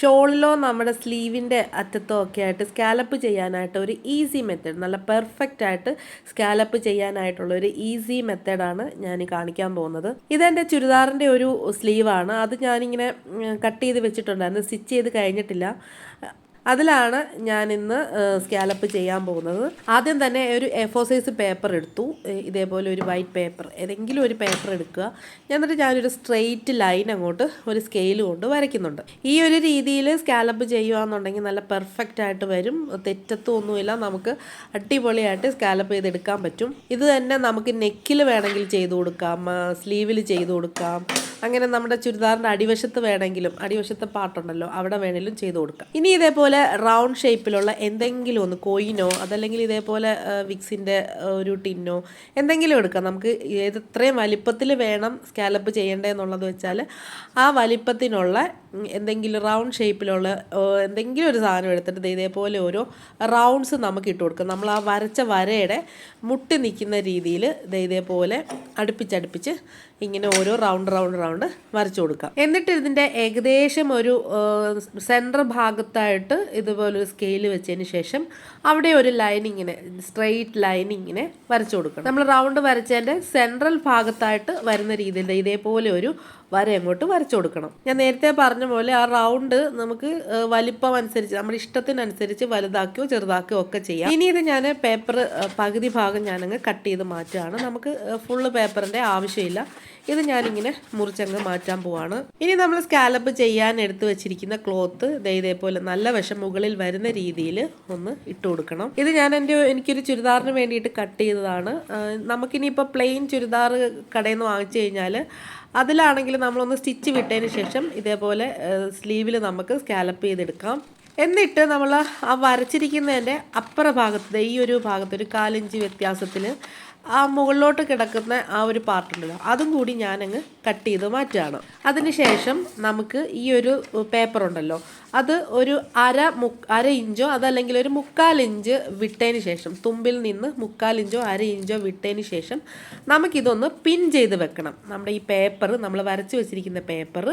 ഷോളിലോ നമ്മുടെ സ്ലീവിന്റെ അറ്റത്തോ ഒക്കെ ആയിട്ട് സ്കാലപ്പ് ചെയ്യാനായിട്ട് ഒരു ഈസി മെത്തേഡ് നല്ല പെർഫെക്റ്റ് ആയിട്ട് സ്കാലപ്പ് ചെയ്യാനായിട്ടുള്ള ഒരു ഈസി മെത്തേഡാണ് ഞാൻ കാണിക്കാൻ പോകുന്നത്. ഇതെന്റെ ചുരിദാറിന്റെ ഒരു സ്ലീവാണ്. അത് ഞാനിങ്ങനെ കട്ട് ചെയ്ത് വെച്ചിട്ടുണ്ടായിരുന്നു. സ്റ്റിച്ച് ചെയ്ത് കഴിഞ്ഞിട്ടില്ല. അതിലാണ് ഞാൻ ഇന്ന് സ്കാലപ്പ് ചെയ്യാൻ പോകുന്നത്. ആദ്യം തന്നെ ഒരു എഫോ സൈസ് പേപ്പർ എടുത്തു. ഇതേപോലെ ഒരു വൈറ്റ് പേപ്പർ ഏതെങ്കിലും ഒരു പേപ്പർ എടുക്കുക. എന്നിട്ട് ഞാനൊരു സ്ട്രെയിറ്റ് ലൈൻ അങ്ങോട്ട് ഒരു സ്കെയിൽ കൊണ്ട് വരയ്ക്കുന്നുണ്ട്. ഈ ഒരു രീതിയിൽ സ്കാലപ്പ് ചെയ്യുകയാണെന്നുണ്ടെങ്കിൽ നല്ല പെർഫെക്റ്റ് ആയിട്ട് വരും. തെറ്റത്തൊന്നുമില്ല. നമുക്ക് അടിപൊളിയായിട്ട് സ്കാലപ്പ് ചെയ്തെടുക്കാൻ പറ്റും. ഇത് തന്നെ നമുക്ക് നെക്കിൽ വേണമെങ്കിൽ ചെയ്തു കൊടുക്കാം. സ്ലീവിൽ ചെയ്തു കൊടുക്കാം. അങ്ങനെ നമ്മുടെ ചുരിദാറിന്റെ അടിവശത്ത് വേണമെങ്കിലും അടിവശത്തെ പാട്ടുണ്ടല്ലോ അവിടെ വേണമെങ്കിലും ചെയ്തു കൊടുക്കാം. ഇനി ഇതേപോലെ റൗണ്ട് ഷേപ്പിലുള്ള എന്തെങ്കിലും ഒന്ന് കോയിനോ അതല്ലെങ്കിൽ ഇതേപോലെ വിക്സിന്റെ ഒരു ടിന്നോ എന്തെങ്കിലും എടുക്കാം. നമുക്ക് ഏത് എത്രയും വലിപ്പത്തിൽ വേണം സ്കാലപ്പ് ചെയ്യേണ്ടതെന്നുള്ളത് വെച്ചാൽ ആ വലിപ്പത്തിനുള്ള എന്തെങ്കിലും റൗണ്ട് ഷേപ്പിലുള്ള എന്തെങ്കിലും ഒരു സാധനം എടുത്തിട്ട് ഇതേപോലെ ഓരോ റൗണ്ട്സ് നമുക്ക് ഇട്ട് കൊടുക്കാം. നമ്മൾ ആ വരച്ച വരയുടെ മുട്ടി നിൽക്കുന്ന രീതിയിൽ ഇതേപോലെ അടുപ്പിച്ചടുപ്പിച്ച് ഇങ്ങനെ ഓരോ റൗണ്ട് റൗണ്ട് റൗണ്ട് വരച്ചു കൊടുക്കാം. എന്നിട്ട് ഇതിന്റെ ഏകദേശം ഒരു സെന്റർ ഭാഗത്തായിട്ട് ഇതുപോലൊരു സ്കെയിൽ വെച്ചതിന് ശേഷം അവിടെ ഒരു ലൈൻ ഇങ്ങനെ സ്ട്രെയിറ്റ് ലൈൻ ഇങ്ങനെ വരച്ചു കൊടുക്കണം. നമ്മൾ റൗണ്ട് വരച്ചതിന്റെ സെൻട്രൽ ഭാഗത്തായിട്ട് വരുന്ന രീതിയിൽ ഇതേപോലെ ഒരു വര അങ്ങോട്ട് വരച്ചു കൊടുക്കണം. ഞാൻ നേരത്തെ പറഞ്ഞ പോലെ ആ റൗണ്ട് നമുക്ക് വലിപ്പം അനുസരിച്ച് നമ്മുടെ ഇഷ്ടത്തിനനുസരിച്ച് വലുതാക്കിയോ ചെറുതാക്കിയോ ഒക്കെ ചെയ്യാം. ഇനി ഇത് ഞാൻ പേപ്പർ പകുതി ഭാഗം ഞാനങ്ങ് കട്ട് ചെയ്ത് മാറ്റുകയാണ്. നമുക്ക് ഫുള്ള് പേപ്പറിന്റെ ആവശ്യമില്ല. ഇത് ഞാനിങ്ങനെ മുറിച്ചങ്ങ് മാറ്റാൻ പോവാണ്. ഇനി നമ്മൾ സ്കാലപ്പ് ചെയ്യാൻ എടുത്തു വെച്ചിരിക്കുന്ന ക്ലോത്ത് ഇതേപോലെ നല്ല വശം മുകളിൽ വരുന്ന രീതിയിൽ ഒന്ന് ഇട്ട് കൊടുക്കണം. ഇത് ഞാൻ എന്റെ എനിക്കൊരു ചുരിദാറിന് വേണ്ടിയിട്ട് കട്ട് ചെയ്തതാണ്. നമുക്കിനിയിപ്പോൾ പ്ലെയിൻ ചുരിദാർ കടയിൽ നിന്ന് വാങ്ങിച്ചു കഴിഞ്ഞാൽ അതിലാണെങ്കിൽ നമ്മളൊന്ന് സ്റ്റിച്ച് വിട്ടതിന് ശേഷം ഇതേപോലെ സ്ലീവിൽ നമുക്ക് സ്കാലപ്പ് ചെയ്തെടുക്കാം. എന്നിട്ട് നമ്മൾ ആ വരച്ചിരിക്കുന്നതിന്റെ അപ്പുറ ഭാഗത്ത് ഈ ഒരു ഭാഗത്ത് ഒരു കാലിഞ്ച് വ്യത്യാസത്തിൽ ആ മുകളിലോട്ട് കിടക്കുന്ന ആ ഒരു പാർട്ടുണ്ടല്ലോ അതും കൂടി ഞാനങ്ങ് കട്ട് ചെയ്ത് മാറ്റുകയാണ് അതിനുശേഷം നമുക്ക് ഈ ഒരു പേപ്പർ ഉണ്ടല്ലോ. അത് ഒരു അര മു അര ഇഞ്ചോ അതല്ലെങ്കിൽ ഒരു മുക്കാൽ ഇഞ്ച് വിട്ടതിന് ശേഷം തുമ്പിൽ നിന്ന് മുക്കാൽ ഇഞ്ചോ അര ഇഞ്ചോ വിട്ടതിന് ശേഷം നമുക്കിതൊന്ന് പിൻ ചെയ്ത് വെക്കണം. നമ്മുടെ ഈ പേപ്പർ നമ്മൾ വരച്ച് വെച്ചിരിക്കുന്ന പേപ്പർ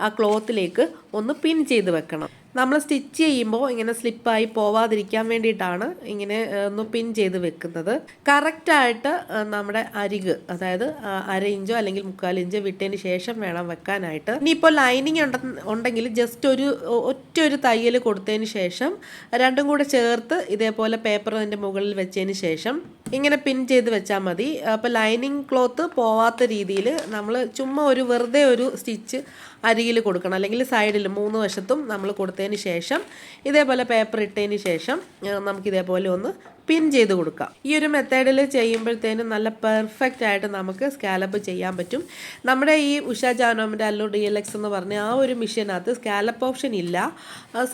ആ ക്ലോത്തിലേക്ക് ഒന്ന് പിൻ ചെയ്ത് വെക്കണം. നമ്മൾ സ്റ്റിച്ച് ചെയ്യുമ്പോൾ ഇങ്ങനെ സ്ലിപ്പായി പോവാതിരിക്കാൻ വേണ്ടിയിട്ടാണ് ഇങ്ങനെ ഒന്ന് പിൻ ചെയ്ത് വെക്കുന്നത്. കറക്റ്റായിട്ട് നമ്മുടെ അരിക് അതായത് അര ഇഞ്ചോ അല്ലെങ്കിൽ മുക്കാൽ ഇഞ്ചോ വിട്ടതിന് ശേഷം വേണം വെക്കാനായിട്ട്. ഇനിയിപ്പോൾ ലൈനിങ് ഉണ്ട ഉണ്ടെങ്കിൽ ജസ്റ്റ് ഒരു ഒറ്റ ഒരു തയ്യൽ കൊടുത്തതിന് ശേഷം രണ്ടും കൂടെ ചേർത്ത് ഇതേപോലെ പേപ്പർ അതിന്റെ മുകളിൽ വെച്ചതിന് ശേഷം ഇങ്ങനെ പിൻ ചെയ്ത് വെച്ചാൽ മതി. അപ്പോൾ ലൈനിങ് ക്ലോത്ത് പോവാത്ത രീതിയിൽ നമ്മൾ ചുമ്മാ ഒരു വെറുതെ ഒരു സ്റ്റിച്ച് അരികിൽ കൊടുക്കണം. അല്ലെങ്കിൽ സൈഡിൽ മൂന്ന് വശത്തും നമ്മൾ കൊടുത്തതിന് ശേഷം ഇതേപോലെ പേപ്പർ ഇട്ടതിന് ശേഷം നമുക്കിതേപോലെ ഒന്ന് പിൻ ചെയ്ത് കൊടുക്കാം. ഈ ഒരു മെത്തേഡിൽ ചെയ്യുമ്പോഴത്തേനും നല്ല പെർഫെക്റ്റ് ആയിട്ട് നമുക്ക് സ്കാലപ്പ് ചെയ്യാൻ പറ്റും. നമ്മുടെ ഈ ഉഷ ജാനോമിന്റെ അല്ലോ ഡി എൽ എക്സ് എന്ന് പറഞ്ഞ ആ ഒരു മിഷീനകത്ത് സ്കാലപ്പ് ഓപ്ഷൻ ഇല്ല.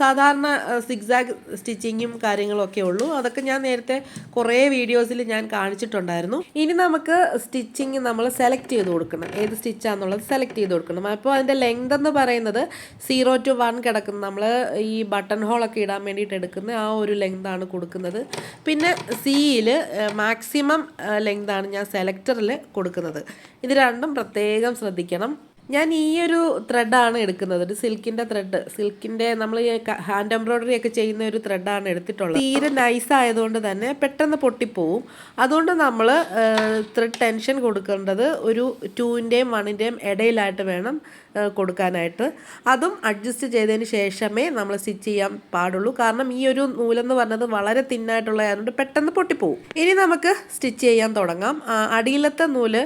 സാധാരണ സിക്സാഗ് സ്റ്റിച്ചിങ്ങും കാര്യങ്ങളൊക്കെ ഉള്ളൂ. അതൊക്കെ ഞാൻ നേരത്തെ കുറേ വീഡിയോസിൽ ഞാൻ കാണിച്ചിട്ടുണ്ടായിരുന്നു. ഇനി നമുക്ക് സ്റ്റിച്ചിങ് നമ്മൾ സെലക്ട് ചെയ്ത് കൊടുക്കണം. ഏത് സ്റ്റിച്ചാന്നുള്ളത് സെലക്ട് ചെയ്ത് കൊടുക്കണം. അപ്പോൾ അതിന്റെ ലെങ്ത് എന്ന് പറയുന്നത് സീറോ ടു വൺ കിടക്കുന്ന നമ്മൾ ഈ ബട്ടൺ ഹോളൊക്കെ ഇടാൻ വേണ്ടിയിട്ട് എടുക്കുന്ന ആ ഒരു ലെങ്താണ് കൊടുക്കുന്നത്. പിന്നെ സിയിൽ മാക്സിമം ലെങ്താണ് ഞാൻ സെലക്ടറിൽ കൊടുക്കുന്നത്. ഇത് രണ്ടും പ്രത്യേകം ശ്രദ്ധിക്കണം. ഞാൻ ഈ ഒരു ത്രെഡാണ് എടുക്കുന്നത്. ഒരു സിൽക്കിന്റെ ത്രെഡ് സിൽക്കിന്റെ നമ്മൾ ഹാൻഡ് എംബ്രോയ്ഡറി ഒക്കെ ചെയ്യുന്ന ഒരു ത്രെഡാണ് എടുത്തിട്ടുള്ളത്. തീരെ നൈസ് ആയതുകൊണ്ട് തന്നെ പെട്ടെന്ന് പൊട്ടിപ്പോവും. അതുകൊണ്ട് നമ്മൾ ത്രെഡ് ടെൻഷൻ കൊടുക്കേണ്ടത് ഒരു ടൂവിന്റെയും വണ്ണിന്റെയും ഇടയിലായിട്ട് വേണം കൊടുക്കാനായിട്ട്. അതും അഡ്ജസ്റ്റ് ചെയ്തതിന് ശേഷമേ നമ്മൾ സ്റ്റിച്ച് ചെയ്യാൻ പാടുള്ളൂ. കാരണം ഈ ഒരു നൂലെന്ന് പറഞ്ഞത് വളരെ തിന്നായിട്ടുള്ളതായതുകൊണ്ട് പെട്ടെന്ന് പൊട്ടിപ്പോവും. ഇനി നമുക്ക് സ്റ്റിച്ച് ചെയ്യാൻ തുടങ്ങാം. അടിയിലത്തെ നൂൽ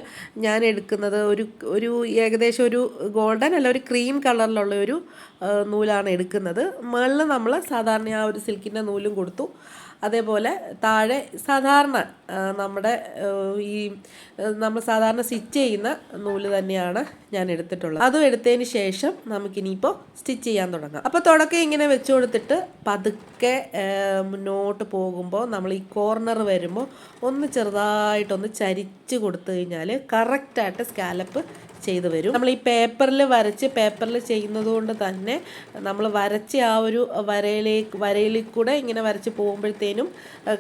ഞാൻ എടുക്കുന്നത് ഒരു ഒരു ഏകദേശം ഒരു ഗോൾഡൻ അല്ല ഒരു ക്രീം കളറിലുള്ള ഒരു നൂലാണ് എടുക്കുന്നത്. മുകളിൽ നമ്മൾ സാധാരണ ആ ഒരു സിൽക്കിന്റെ നൂലും കൊടുത്തു. അതേപോലെ താഴെ സാധാരണ നമ്മുടെ ഈ നമ്മൾ സാധാരണ സ്റ്റിച്ച് ചെയ്യുന്ന നൂൽ തന്നെയാണ് ഞാൻ എടുത്തിട്ടുള്ളത്. അതും എടുത്തതിന് ശേഷം നമുക്കിനിയിപ്പോൾ സ്റ്റിച്ച് ചെയ്യാൻ തുടങ്ങാം. അപ്പോൾ തുടക്കം ഇങ്ങനെ വെച്ച് കൊടുത്തിട്ട് പതുക്കെ മുന്നോട്ട് പോകുമ്പോൾ നമ്മൾ ഈ കോർണർ വരുമ്പോൾ ഒന്ന് ചെറുതായിട്ടൊന്ന് ചരിച്ച് കൊടുത്തു കഴിഞ്ഞാൽ കറക്റ്റായിട്ട് സ്കാലപ്പ് ചെയ്തു വരും. നമ്മൾ ഈ പേപ്പറിൽ വരച്ച് പേപ്പറിൽ ചെയ്യുന്നത് കൊണ്ട് തന്നെ നമ്മൾ വരച്ച ആ ഒരു വരയിലേക്ക് വരയിലേക്ക് കൂടെ ഇങ്ങനെ വരച്ച് പോകുമ്പോഴത്തേനും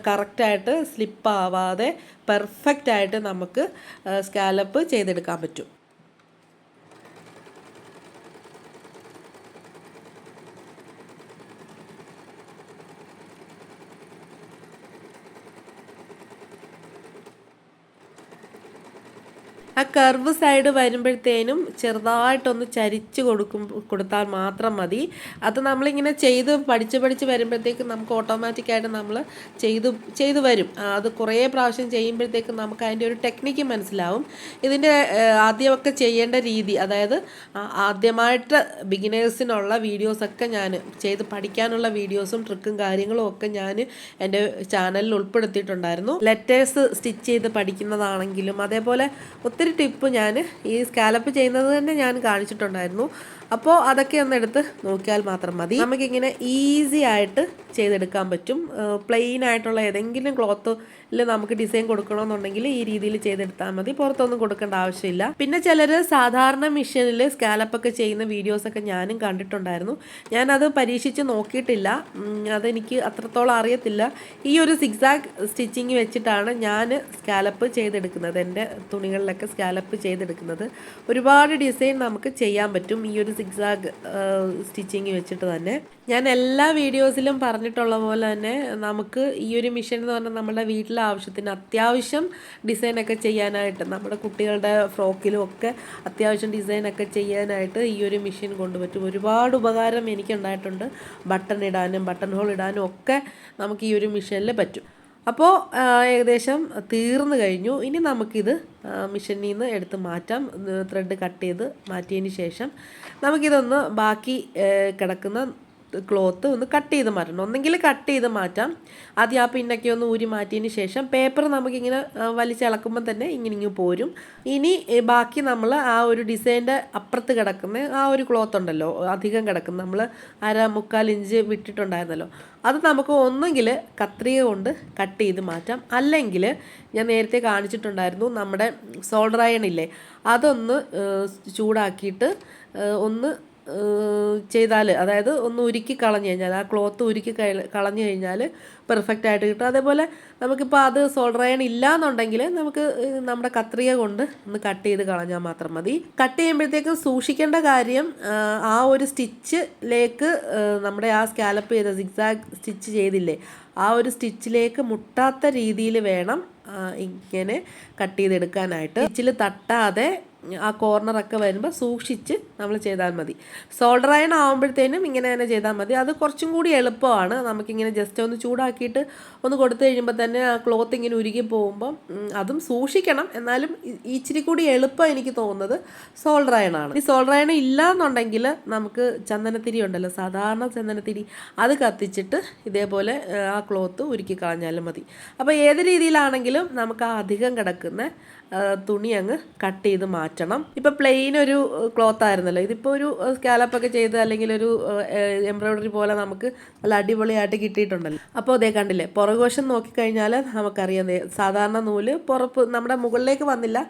കറക്റ്റായിട്ട് സ്ലിപ്പ് ആവാതെ പെർഫെക്റ്റ് ആയിട്ട് നമുക്ക് സ്കാലപ്പ് ചെയ്തെടുക്കാൻ പറ്റും. ആ കർവ് സൈഡ് വരുമ്പോഴത്തേനും ചെറുതായിട്ടൊന്ന് ചരിച്ച് കൊടുക്കും കൊടുത്താൽ മാത്രം മതി. അത് നമ്മളിങ്ങനെ ചെയ്ത് പഠിച്ച് പഠിച്ച് വരുമ്പോഴത്തേക്കും നമുക്ക് ഓട്ടോമാറ്റിക്കായിട്ട് നമ്മൾ ചെയ്ത് ചെയ്ത് വരും. അത് കുറേ പ്രാവശ്യം ചെയ്യുമ്പോഴത്തേക്കും നമുക്ക് അതിന്റെ ഒരു ടെക്നിക്ക് മനസ്സിലാവും. ഇതിന്റെ ആദ്യമൊക്കെ ചെയ്യേണ്ട രീതി അതായത് ആദ്യമായിട്ട് ബിഗിനേഴ്സിനുള്ള വീഡിയോസൊക്കെ ഞാൻ ചെയ്ത് പഠിക്കാനുള്ള വീഡിയോസും ട്രിക്കും കാര്യങ്ങളും ഒക്കെ ഞാൻ എന്റെ ചാനലിൽ ഉൾപ്പെടുത്തിയിട്ടുണ്ടായിരുന്നു. ലെറ്റേഴ്സ് സ്റ്റിച്ച് ചെയ്ത് പഠിക്കുന്നതാണെങ്കിലും അതേപോലെ ഒത്തിരി ടിപ്പ് ഞാൻ ഈ സ്കാലപ്പ് ചെയ്യുന്നത് തന്നെ ഞാൻ കാണിച്ചിട്ടുണ്ടായിരുന്നു. അപ്പോൾ അതൊക്കെ ഒന്ന് എടുത്ത് നോക്കിയാൽ മാത്രം മതി. നമുക്കിങ്ങനെ ഈസി ആയിട്ട് ചെയ്തെടുക്കാൻ പറ്റും. പ്ലെയിൻ ആയിട്ടുള്ള ഏതെങ്കിലും ക്ലോത്തിൽ നമുക്ക് ഡിസൈൻ കൊടുക്കണമെന്നുണ്ടെങ്കിൽ ഈ രീതിയിൽ ചെയ്തെടുത്താൽ മതി. പുറത്തൊന്നും കൊടുക്കേണ്ട ആവശ്യമില്ല. പിന്നെ ചിലർ സാധാരണ മിഷനിൽ സ്കാലപ്പൊക്കെ ചെയ്യുന്ന വീഡിയോസൊക്കെ ഞാനും കണ്ടിട്ടുണ്ടായിരുന്നു. ഞാനത് പരീക്ഷിച്ച് നോക്കിയിട്ടില്ല. അതെനിക്ക് അത്രത്തോളം അറിയത്തില്ല. ഈ ഒരു സിക്സാഗ് സ്റ്റിച്ചിങ് വെച്ചിട്ടാണ് ഞാൻ സ്കാലപ്പ് ചെയ്തെടുക്കുന്നത്. എന്റെ തുണികളിലൊക്കെ സ്കാലപ്പ് ചെയ്തെടുക്കുന്നത്. ഒരുപാട് ഡിസൈൻ നമുക്ക് ചെയ്യാൻ പറ്റും ഈ ഒരു സിക്സാഗ് സ്റ്റിച്ചിങ് വെച്ചിട്ട് തന്നെ. ഞാൻ എല്ലാ വീഡിയോസിലും പറഞ്ഞിട്ടുള്ള പോലെ തന്നെ നമുക്ക് ഈ ഒരു മിഷൻ എന്ന് പറഞ്ഞാൽ നമ്മുടെ വീട്ടിലെ ആവശ്യത്തിന് അത്യാവശ്യം ഡിസൈനൊക്കെ ചെയ്യാനായിട്ട് നമ്മുടെ കുട്ടികളുടെ ഫ്രോക്കിലും ഒക്കെ അത്യാവശ്യം ഡിസൈനൊക്കെ ചെയ്യാനായിട്ട് ഈ ഒരു മിഷൻ കൊണ്ടുപറ്റും. ഒരുപാട് ഉപകാരം എനിക്കുണ്ടായിട്ടുണ്ട്. ബട്ടൺ ഇടാനും ബട്ടൺ ഹോൾ ഇടാനും ഒക്കെ നമുക്ക് ഈ ഒരു മിഷനിൽ പറ്റും. അപ്പോൾ ഏകദേശം തീർന്നു കഴിഞ്ഞു. ഇനി നമുക്കിത് മിഷനിൽ നിന്ന് എടുത്ത് മാറ്റാം. ത്രെഡ് കട്ട് ചെയ്ത് മാറ്റിയതിന് ശേഷം നമുക്കിതൊന്ന് ബാക്കി കിടക്കുന്ന ക്ലോത്ത് ഒന്ന് കട്ട് ചെയ്ത് മാറ്റണം. ഒന്നെങ്കിൽ കട്ട് ചെയ്ത് മാറ്റാം. ആദ്യം ആ പിന്നൊക്കെ ഒന്ന് ഊരി മാറ്റിയതിന് ശേഷം പേപ്പർ നമുക്കിങ്ങനെ വലിച്ചിളക്കുമ്പോൾ തന്നെ ഇങ്ങനെ ഇങ്ങ് പോരും. ഇനി ബാക്കി നമ്മൾ ആ ഒരു ഡിസൈന്റെ അപ്പുറത്ത് കിടക്കുന്ന ആ ഒരു ക്ലോത്ത് ഉണ്ടല്ലോ അധികം കിടക്കുന്ന നമ്മൾ അര മുക്കാൽ ഇഞ്ച് വിട്ടിട്ടുണ്ടായിരുന്നല്ലോ. അത് നമുക്ക് ഒന്നെങ്കിൽ കത്രിക കൊണ്ട് കട്ട് ചെയ്ത് മാറ്റാം. അല്ലെങ്കിൽ ഞാൻ നേരത്തെ കാണിച്ചിട്ടുണ്ടായിരുന്നു നമ്മുടെ സോൾഡർ അയൺ ഇല്ലേ അതൊന്ന് ചൂടാക്കിയിട്ട് ഒന്ന് ചെയ്താൽ അതായത് ഒന്ന് ഉരുക്കി കളഞ്ഞു കഴിഞ്ഞാൽ ആ ക്ലോത്ത് ഉരുക്കി കളഞ്ഞു കഴിഞ്ഞാൽ പെർഫെക്റ്റ് ആയിട്ട് കിട്ടും. അതേപോലെ നമുക്കിപ്പോൾ അത് സോൾഡർ അയൺ ഇല്ല എന്നുണ്ടെങ്കിൽ നമുക്ക് നമ്മുടെ കത്രിക കൊണ്ട് ഒന്ന് കട്ട് ചെയ്ത് കളഞ്ഞാൽ മാത്രം മതി. കട്ട് ചെയ്യുമ്പോഴത്തേക്കും സൂക്ഷിക്കേണ്ട കാര്യം ആ ഒരു സ്റ്റിച്ചിലേക്ക് നമ്മുടെ ആ സ്കാലപ്പ് ചെയ്ത സിക്സാഗ് സ്റ്റിച്ച് ചെയ്തില്ലേ ആ ഒരു സ്റ്റിച്ചിലേക്ക് മുട്ടാത്ത രീതിയിൽ വേണം ഇങ്ങനെ കട്ട് ചെയ്തെടുക്കാനായിട്ട്. സ്റ്റിച്ചിൽ തട്ടാതെ ആ കോർണറൊക്കെ വരുമ്പോൾ സൂക്ഷിച്ച് നമ്മൾ ചെയ്താൽ മതി. സോൾഡർ അയൺ ആകുമ്പോഴത്തേനും ഇങ്ങനെ തന്നെ ചെയ്താൽ മതി. അത് കുറച്ചും കൂടി എളുപ്പമാണ്. നമുക്കിങ്ങനെ ജസ്റ്റ് ഒന്ന് ചൂടാക്കിയിട്ട് ഒന്ന് കൊടുത്തു കഴിയുമ്പോൾ തന്നെ ആ ക്ലോത്ത് ഇങ്ങനെ ഉരുകി പോകുമ്പം അതും സൂക്ഷിക്കണം. എന്നാലും ഇച്ചിരി കൂടി എളുപ്പം എനിക്ക് തോന്നുന്നത് സോൾഡർ അയൺ ആണ്. ഈ സോൾഡർ അയൺ ഇല്ല എന്നുണ്ടെങ്കിൽ നമുക്ക് ചന്ദനത്തിരി ഉണ്ടല്ലോ സാധാരണ ചന്ദനത്തിരി അത് കത്തിച്ചിട്ട് ഇതേപോലെ ആ, ക്ലോത്ത് ഉരുക്കി കളഞ്ഞാലും മതി. അപ്പോൾ ഏത് രീതിയിലാണെങ്കിലും നമുക്ക് ആ അധികം കിടക്കുന്ന തുണി അങ്ങ് കട്ട് ചെയ്ത് മാറ്റണം. ഇപ്പം പ്ലെയിൻ ഒരു ക്ലോത്ത് ആയിരുന്നല്ലോ. ഇതിപ്പോൾ ഒരു സ്കാലപ്പൊക്കെ ചെയ്ത് അല്ലെങ്കിൽ ഒരു എംബ്രോയ്ഡറി പോലെ നമുക്ക് നല്ല അടിപൊളിയായിട്ട് കിട്ടിയിട്ടുണ്ടല്ലോ. അപ്പോൾ അതേ കണ്ടില്ലേ പുറകുവശം നോക്കിക്കഴിഞ്ഞാൽ നമുക്കറിയാം സാധാരണ നൂൽ പുറപ്പ് നമ്മുടെ മുകളിലേക്ക് വന്നില്ല.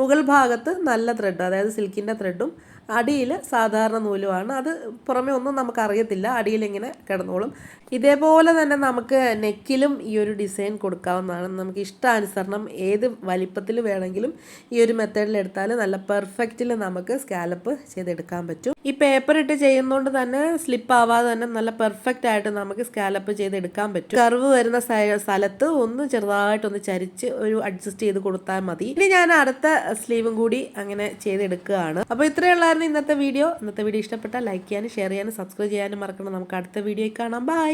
മുകൾ ഭാഗത്ത് നല്ല ത്രെഡ് അതായത് സിൽക്കിന്റെ ത്രെഡും അടിയിൽ സാധാരണ നൂലുമാണ് അത് പുറമേ ഒന്നും നമുക്കറിയത്തില്ല. അടിയിൽ ഇങ്ങനെ കിടന്നോളും. ഇതേപോലെ തന്നെ നമുക്ക് നെക്കിലും ഈ ഒരു ഡിസൈൻ കൊടുക്കാവുന്നതാണ്. നമുക്ക് ഇഷ്ടാനുസരണം ഏത് വലിപ്പത്തിൽ വേണമെങ്കിലും ഈ ഒരു മെത്തേഡിൽ എടുത്താൽ നല്ല പെർഫെക്റ്റിൽ നമുക്ക് സ്കാലപ്പ് ചെയ്തെടുക്കാൻ പറ്റും. ഈ പേപ്പർ ഇട്ട് ചെയ്യുന്നതുകൊണ്ട് തന്നെ സ്ലിപ്പ് ആവാതെ തന്നെ നല്ല പെർഫെക്റ്റ് ആയിട്ട് നമുക്ക് സ്കാലപ്പ് ചെയ്തെടുക്കാൻ പറ്റും. കർവ് വരുന്ന സ്ഥലത്ത് ഒന്ന് ചെറുതായിട്ടൊന്ന് ചരിച്ച് ഒരു അഡ്ജസ്റ്റ് ചെയ്ത് കൊടുത്താൽ മതി. ഇനി ഞാൻ അടുത്ത സ്ലീവും കൂടി അങ്ങനെ ചെയ്തെടുക്കുകയാണ്. അപ്പോൾ ഇത്രയുള്ളായിരുന്നു ഇന്നത്തെ വീഡിയോ. ഇന്നത്തെ വീഡിയോ ഇഷ്ടപ്പെട്ടാൽ ലൈക്ക് ചെയ്യാനും ഷെയർ ചെയ്യാനും സബ്സ്ക്രൈബ് ചെയ്യാനും മറക്കണം നമുക്ക് അടുത്ത വീഡിയോയിൽ കാണാം. ബൈ